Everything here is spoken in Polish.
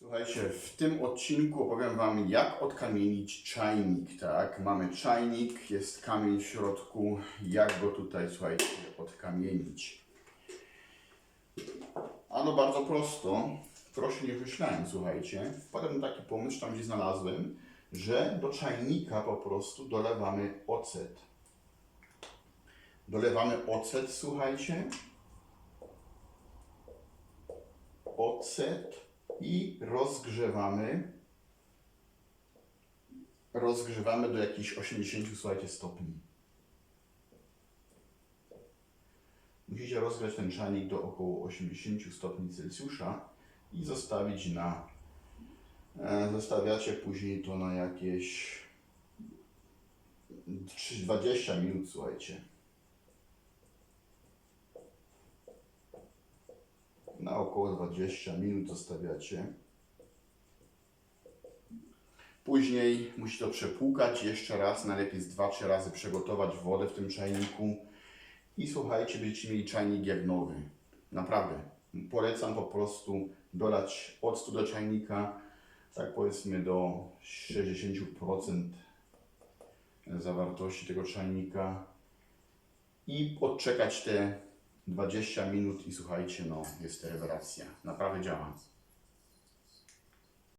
Słuchajcie, w tym odcinku opowiem Wam, jak odkamienić czajnik, tak? Mamy czajnik, jest kamień w środku, jak go tutaj, słuchajcie, odkamienić. Ano bardzo prosto, proszę nie myślałem, słuchajcie. Wpadłem taki pomysł, tam gdzie znalazłem, że do czajnika po prostu dolewamy ocet. Dolewamy ocet, słuchajcie. Ocet i rozgrzewamy. Rozgrzewamy do jakichś 80, słuchajcie, stopni. Musicie rozgrzać ten czajnik do około 80 stopni Celsjusza i zostawić na. E, zostawiacie później to na jakieś 3 20 minut, słuchajcie. Na około 20 minut zostawiacie. Później musicie to przepłukać jeszcze raz, najlepiej z 2-3 razy przegotować wodę w tym czajniku. I słuchajcie, będziecie mieli czajnik jak nowy. Naprawdę. Polecam po prostu dolać octu do czajnika, tak powiedzmy do 60% zawartości tego czajnika i odczekać te 20 minut i słuchajcie, no jest rewelacja. Naprawdę działa.